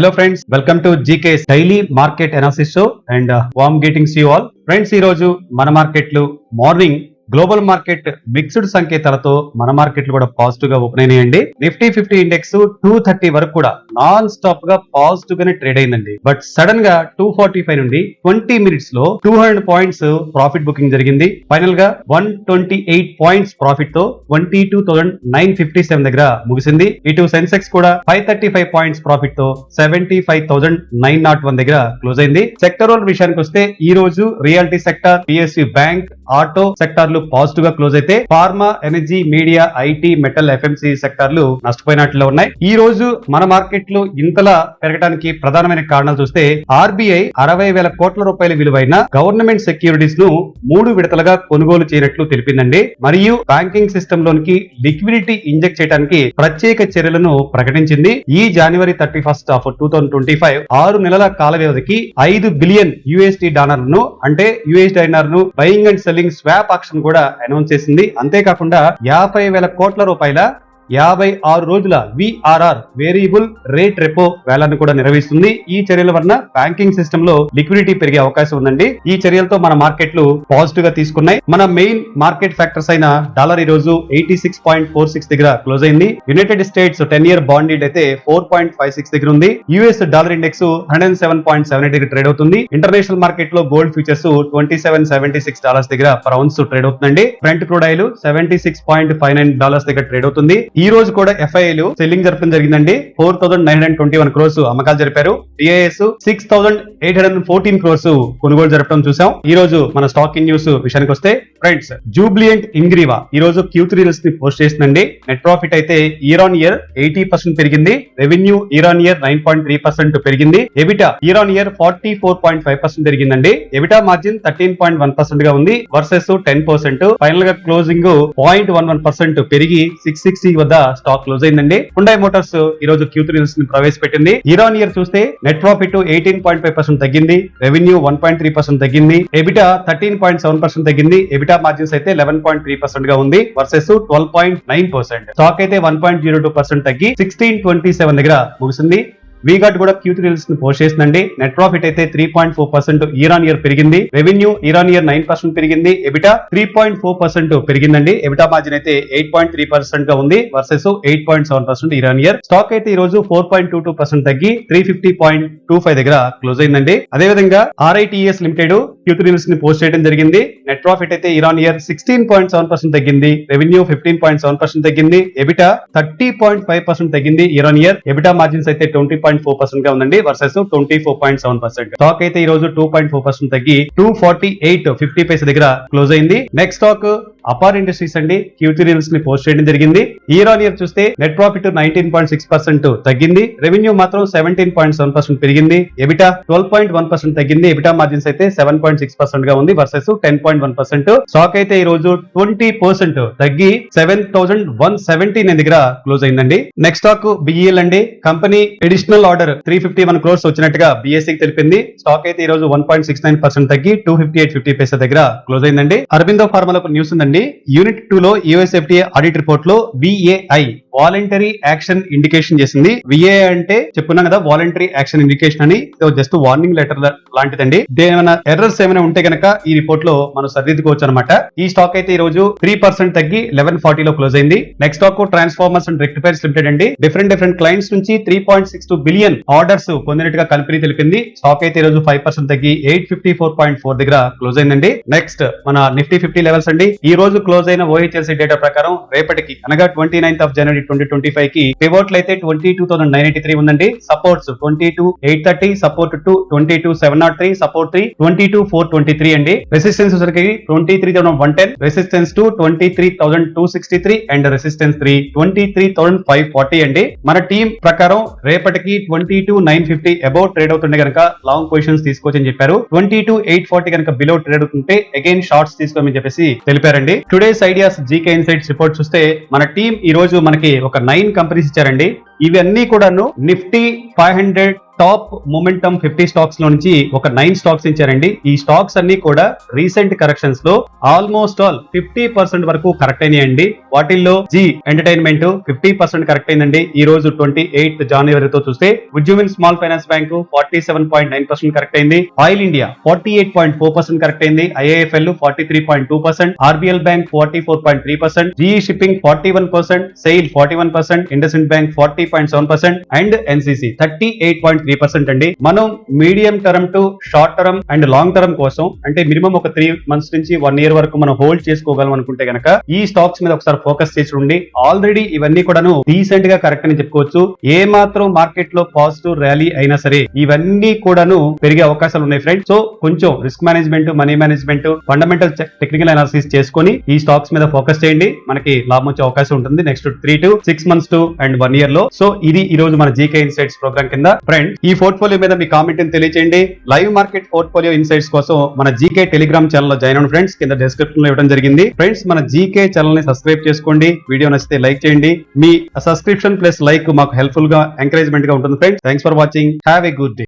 Hello friends welcome to GK daily market analysis show and warm greetings you all friends ఈ రోజు మన మార్కెట్లు morning global market mixed సంకేతాలతో మన మార్కెట్లు కూడా పాజిటివ్గా ఓపెన్ అయినాయండి. Nifty fifty index two thirty వరకు కూడా నాన్ స్టాప్గా పాజిటివ్ గానే ట్రేడ్ అయిందండి. బట్ సడన్గా టూ ఫార్టీ ఫైవ్ నుండి ట్వంటీ మినిట్స్లో two hundred points profit booking జరిగింది. ఫైనల్గా one twenty eight points ప్రాఫిట్తో twenty two thousand nine fifty seven దగ్గర ముగిసింది. ఇటు సెన్సెక్స్ కూడా five thirty five points ప్రాఫిట్తో seventy five thousand nine nought one దగ్గర క్లోజ్ అయింది. సెక్టరల్ విషయానికి వస్తే ఈ రోజు realty sector PSC bank auto సెక్టార్లు పాజిటివ్గా క్లోజ్ అయితే pharma energy media IT metal FMC సెక్టార్లు నష్టపోయినట్లు ఉన్నాయి. ఈ రోజు మన మార్కెట్లు ఇంతలా పెరగడానికి ప్రధానమైన కారణాలు చూస్తే ఆర్బీఐ అరవై వేల కోట్ల రూపాయల విలువైన గవర్నమెంట్ సెక్యూరిటీస్ను మూడు విడతలుగా కొనుగోలు చేయనట్లు తెలిపిందండి. మరియు బ్యాంకింగ్ సిస్టమ్ లోనికి లిక్విడిటీ ఇంజెక్ట్ చేయడానికి ప్రత్యేక చర్యలను ప్రకటించింది. ఈ January thirty first of two thousand twenty five ఆరు నెలల కాల వ్యవధికి ఐదు బిలియన్ యుఎస్డి డాలర్లను అంటే US డాలర్ను buying and selling swap auction కూడా అనౌన్స్ చేసింది. అంతేకాకుండా యాభై వేల కోట్ల రూపాయల యాభై ఆరు రోజుల విఆర్ఆర్ వేరియబుల్ రేట్ రెపో వేలాన్ని కూడా నిర్వహిస్తుంది. ఈ చర్యల వలన బ్యాంకింగ్ సిస్టమ్లో లిక్విడిటీ పెరిగే అవకాశం ఉందండి. ఈ చర్యలతో మన మార్కెట్లు పాజిటివ్గా తీసుకున్నాయి. మన మెయిన్ మార్కెట్ ఫ్యాక్టర్స్ అయిన డాలర్ ఈ రోజు eighty six point four six దగ్గర క్లోజ్ అయింది. United States ten year bond అయితే ఫోర్ పాయింట్ ఫైవ్ సిక్స్ దగ్గర ఉంది. US dollar index hundred seven point seven eight దగ్గర ట్రేడ్ అవుతుంది. ఇంటర్నేషనల్ మార్కెట్లో gold futures twenty seven seventy six dollars దగ్గర per ounce trade అవుతుందండి. Front crude oil seventy six point five nine dollars దగ్గర trade అవుతుంది. ఈ రోజు కూడా ఎఫ్ఐఏలు సెల్లింగ్ జరపడం జరిగిందండి. Four thousand nine hundred twenty one crores అమ్మకాలు జరిపారు. DIs six thousand eight hundred fourteen crores కొనుగోలు జరపడం చూసాం. ఈ రోజు మన స్టాక్ ఇన్ న్యూస్ విషయానికి వస్తే ఫ్రెండ్స్ జూబ్లియంట్ ఇంగ్రీవా ఈ రోజు క్యూ త్రీ రిల్స్ని పోస్ట్ చేసిందండి నెట్ ప్రాఫిట్ అయితే year on year eighty percent పెరిగింది. Revenue year on year nine point three percent పెరిగింది. EBITDA year on year forty four point five percent పెరిగిందండి. EBITDA margin thirteen point one పర్సెంట్గా ఉంది. Versus ten percent ఫైనల్గా closing point one one percent పెరిగి six sixty వద్ద stock close అయిందండి. Hyundai Motors ఈ రోజు క్యూ త్రీ ని ప్రవేశపెట్టింది. ఇయర్ ఆన్ ఇయర్ చూస్తే net profit eighteen point five percent తగ్గింది. Revenue one point three percent తగ్గింది. EBITDA thirteen point seven percent తగ్గింది. ఎబిటా మార్జిన్స్ అయితే లెవెన్ పాయింట్ త్రీ పర్సెంట్గా ఉంది versus twelve point nine percent stock అయితే one point zero two percent తగ్గి sixteen twenty seven దగ్గర ముగిసింది. వీగాట్ కూడా క్యూ త్రీ రిల్స్ని పోస్ట్ చేసిందండి. నెట్ ప్రాఫిట్ అయితే three point four percent year on year పెరిగింది. Revenue year on year nine percent పెరిగింది. EBITDA three point four percent పెరిగిందండి. ఎబిటా మార్జిన్ అయితే ఎయిట్ పాయింట్ త్రీ పర్సెంట్గా ఉంది versus eight point seven percent year on year stock అయితే ఈ రోజు four point two two percent తగ్గి three fifty point two five దగ్గర క్లోజ్ అయిందండి. అదేవిధంగా ఆర్ఐటిఎస్ లిమిటెడ్ క్యూ త్రీ రిల్స్ని పోస్ట్ చేయడం జరిగింది. నెట్ ప్రాఫిట్ అయితే year on year sixteen point seven percent తగ్గింది. Revenue fifteen point seven percent తగ్గింది. EBITDA thirty point five percent తగ్గింది year on year EBITDA margins అయితే ట్వంటీ పాయింట్ ఫోర్ పర్సెంట్గా ఉందండి versus twenty four point seven percent stock అయితే ఈ రోజు two point four percent తగ్గి two forty eight fifty paise దగ్గర క్లోజ్ అయింది. నెక్స్ట్ స్టాక్ అపార్ ఇండస్ట్రీస్ అండి క్యూటీ రీల్స్ని పోస్ట్ చేయడం జరిగింది. ఇయర్ ఆన్ ఇయర్ చూస్తే net profit nineteen point six percent తగ్గింది. రెవెన్యూ మాత్రం సెవెంటీన్ పాయింట్ సెవెన్ పర్సెంట్ పెరిగింది. EBITDA twelve point one percent తగ్గింది. ఎబిటా మార్జిన్స్ అయితే సెవెన్ పాయింట్ సిక్స్ పర్సెంట్గా ఉంది versus ten point one percent stock అయితే ఈ రోజు ట్వంటీ పర్సెంట్ తగ్గి seven thousand one seventy nine దగ్గర క్లోజ్ అయిందండి. నెక్స్ట్ స్టాక్ బిఈఎల్ అండి. Company additional order three fifty one crores వచ్చినట్టుగా బిఎస్సి తెలిపింది. స్టాక్ అయితే ఈ రోజు one point six nine percent తగ్గి two fifty eight fifty paisa దగ్గర క్లోజ్ అయిందండి. అరవిందో ఫార్మాలో ఒక న్యూస్ ఉందండి. యూనిట్ టూ లో ఆడిట్ రిపోర్ట్లో బిఏఐ వాలంటరీ యాక్షన్ ఇండికేషన్ చేసింది. విఏ అంటే చెప్పున్నాం కదా వాలంటరీ యాక్షన్ ఇండికేషన్ అని. జస్ట్ వార్నింగ్ లెటర్ లాంటిదండి. ఏమైనా ఎర్రర్స్ ఏమైనా ఉంటే గనక ఈ రిపోర్ట్లో మనం సరిదిద్దుకోవచ్చు అనమాట ఈ స్టాక్ అయితే ఈ రోజు త్రీ పర్సెంట్ తగ్గి లెవెన్ ఫార్టీ లో క్లోజ్ అయింది. Next stock transformers and rectifiers limited అండి. డిఫరెంట్ డిఫరెంట్ క్లయింట్స్ నుంచి three point six two billion orders పొందినట్టుగా company తెలిపింది. స్టాక్ అయితే ఈ రోజు ఫైవ్ పర్సెంట్ తగ్గి eight fifty four point four దగ్గర క్లోజ్ అయిందండి. నెక్స్ట్ మన నిఫ్టీ ఫిఫ్టీ లెవెల్స్ అండి. ఈ రోజు క్లోజ్ అయిన ఓహెచ్ఎల్సీ డేటా ప్రకారం రేపటికి అనగా twenty ninth of January twenty twenty ఫైవ్కి పివోట్లు అయితే twenty two thousand nine eighty three ఉందండి. Supports twenty two eight thirty support two twenty two seven nought three support three twenty two four twenty three అండి. Resistance వచ్చరికి twenty three thousand one ten resistance two twenty three thousand two sixty three and resistance three twenty three thousand five forty అండి. మన team ప్రకారం రేపటికి twenty two nine fifty above trade అవుతుండే కనుక long positions తీసుకోవచ్చని చెప్పారు. Twenty two eight forty కనుక below trade అవుతుంటే అగైన్ షార్ట్స్ తీసుకోమని చెప్పేసి తెలిపారండి. Today's ideas GK insights report చూస్తే మన టీం ఈ రోజు మనకి ఒక నైన్ కంపెనీస్ ఇచ్చారండి. ఇవన్నీ కూడాను Nifty five hundred top momentum fifty స్టాక్స్లో నుంచి ఒక నైన్ స్టాక్స్ ఇచ్చారండి. ఈ స్టాక్స్ అన్ని కూడా రీసెంట్ కరెక్షన్స్లో ఆల్మోస్ట్ ఆల్ ఫిఫ్టీ పర్సెంట్ వరకు కరెక్ట్ అయినాయండి. వాటిల్లో Zee entertainment fifty percent correct అయిందండి. ఈ రోజు ట్వంటీ ఎయిత్ జనవరితో చూస్తే Ujjivan small finance bank forty seven point nine percent correct అయింది. Oil India forty eight point four percent correct అయింది. IIFL forty three point two percent. RBL bank forty four point three percent. GE shipping forty one percent. SAIL forty one percent. IndusInd bank forty point seven percent. And NCC thirty eight point three percent అండి. మనం medium term to short term and long term కోసం అంటే minimum ఒక three months నుంచి one year వరకు మనం hold చేసుకోగలం అనుకుంటే గనక ఈ స్టాక్స్ మీద ఒకసారి ఫోకస్ చేసి ఉండి ఆల్రెడీ ఇవన్నీ కూడాను డీసెంట్గా కరెక్ట్ అని చెప్పుకోవచ్చు. ఏ మాత్రం మార్కెట్లో పాజిటివ్ ర్యాలీ అయినా సరే ఇవన్నీ కూడాను పెరిగే అవకాశాలు ఉన్నాయి ఫ్రెండ్స్ సో కొంచెం risk management money management fundamental technical analysis చేసుకొని ఈ స్టాక్స్ మీద ఫోకస్ చేయండి. మనకి లాభం వచ్చే అవకాశం ఉంటుంది next three to six months to and one ఇయర్లో. సో ఇది ఈ రోజు మన జీకే ఇన్సైట్స్ ప్రోగ్రామ్ కింద. ఫ్రెండ్ ఈ పోర్ట్ఫోలియో మీద మీ కామెంట్ తెలియచేయండి. లైవ్ మార్కెట్ పోర్ట్ఫోలియో ఇన్సైట్స్ కోసం మన జీకే టెలిగ్రామ్ ఛానల్లో జాయిన్ అవ్వండి ఫ్రెండ్స్ కింద డిస్క్రిప్షన్లో ఇవ్వడం జరిగింది. ఫ్రెండ్స్ మన జీకే ఛానల్ని సబ్స్క్రైబ్ చేసుకోండి. వీడియో నచ్చితే లైక్ చేయండి. మీ సబ్స్క్రిప్షన్ ప్లస్ లైక్ మాకు హెల్ప్ఫుల్గా ఎంకరేజ్మెంట్గా ఉంటుంది friends. Thanks for watching. Have a good day.